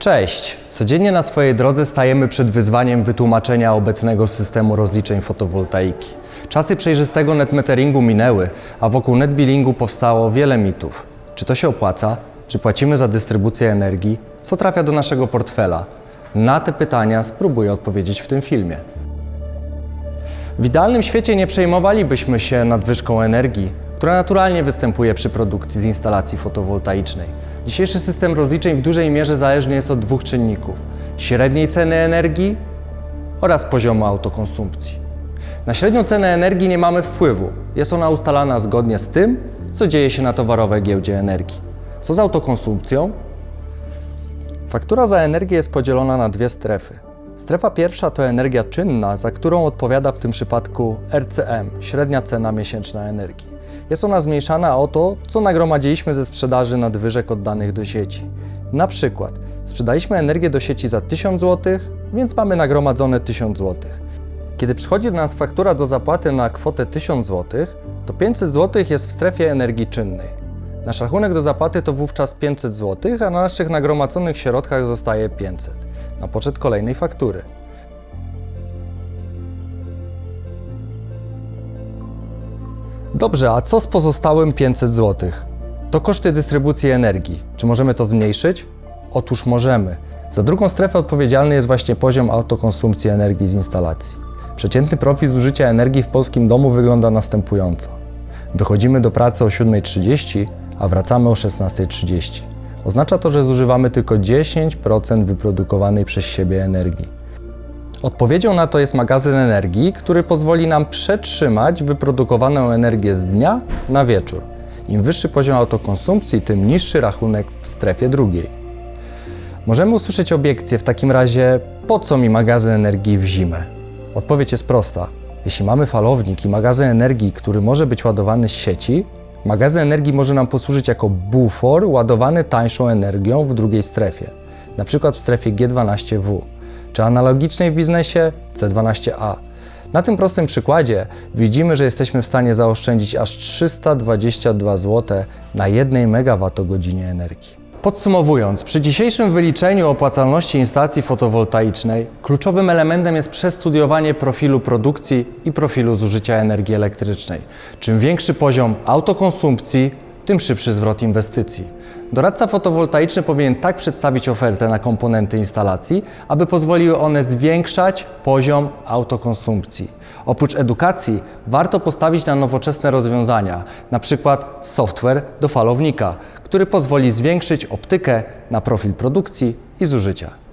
Cześć! Codziennie na swojej drodze stajemy przed wyzwaniem wytłumaczenia obecnego systemu rozliczeń fotowoltaiki. Czasy przejrzystego netmeteringu minęły, a wokół netbillingu powstało wiele mitów. Czy to się opłaca? Czy płacimy za dystrybucję energii? Co trafia do naszego portfela? Na te pytania spróbuję odpowiedzieć w tym filmie. W idealnym świecie nie przejmowalibyśmy się nadwyżką energii, która naturalnie występuje przy produkcji z instalacji fotowoltaicznej. Dzisiejszy system rozliczeń w dużej mierze zależny jest od dwóch czynników: średniej ceny energii oraz poziomu autokonsumpcji. Na średnią cenę energii nie mamy wpływu. Jest ona ustalana zgodnie z tym, co dzieje się na towarowej giełdzie energii. Co z autokonsumpcją? Faktura za energię jest podzielona na dwie strefy. Strefa pierwsza to energia czynna, za którą odpowiada w tym przypadku RCM, średnia cena miesięczna energii. Jest ona zmniejszana o to, co nagromadziliśmy ze sprzedaży nadwyżek oddanych do sieci. Na przykład sprzedaliśmy energię do sieci za 1000 zł, więc mamy nagromadzone 1000 zł. Kiedy przychodzi do nas faktura do zapłaty na kwotę 1000 zł, to 500 zł jest w strefie energii czynnej. Nasz rachunek do zapłaty to wówczas 500 zł, a na naszych nagromadzonych środkach zostaje 500 na poczet kolejnej faktury. Dobrze, a co z pozostałym 500 zł? To koszty dystrybucji energii. Czy możemy to zmniejszyć? Otóż możemy. Za drugą strefę odpowiedzialny jest właśnie poziom autokonsumpcji energii z instalacji. Przeciętny profil zużycia energii w polskim domu wygląda następująco. Wychodzimy do pracy o 7.30, a wracamy o 16.30. Oznacza to, że zużywamy tylko 10% wyprodukowanej przez siebie energii. Odpowiedzią na to jest magazyn energii, który pozwoli nam przetrzymać wyprodukowaną energię z dnia na wieczór. Im wyższy poziom autokonsumpcji, tym niższy rachunek w strefie drugiej. Możemy usłyszeć obiekcję w takim razie, po co mi magazyn energii w zimę? Odpowiedź jest prosta. Jeśli mamy falownik i magazyn energii, który może być ładowany z sieci, magazyn energii może nam posłużyć jako bufor ładowany tańszą energią w drugiej strefie, przykład w strefie G12W, czy analogicznej w biznesie C12A. Na tym prostym przykładzie widzimy, że jesteśmy w stanie zaoszczędzić aż 322 zł na 1 MWh energii. Podsumowując, przy dzisiejszym wyliczeniu opłacalności instalacji fotowoltaicznej kluczowym elementem jest przestudiowanie profilu produkcji i profilu zużycia energii elektrycznej. Czym większy poziom autokonsumpcji, tym szybszy zwrot inwestycji. Doradca fotowoltaiczny powinien tak przedstawić ofertę na komponenty instalacji, aby pozwoliły one zwiększać poziom autokonsumpcji. Oprócz edukacji warto postawić na nowoczesne rozwiązania, np. software do falownika, który pozwoli zwiększyć optykę na profil produkcji i zużycia.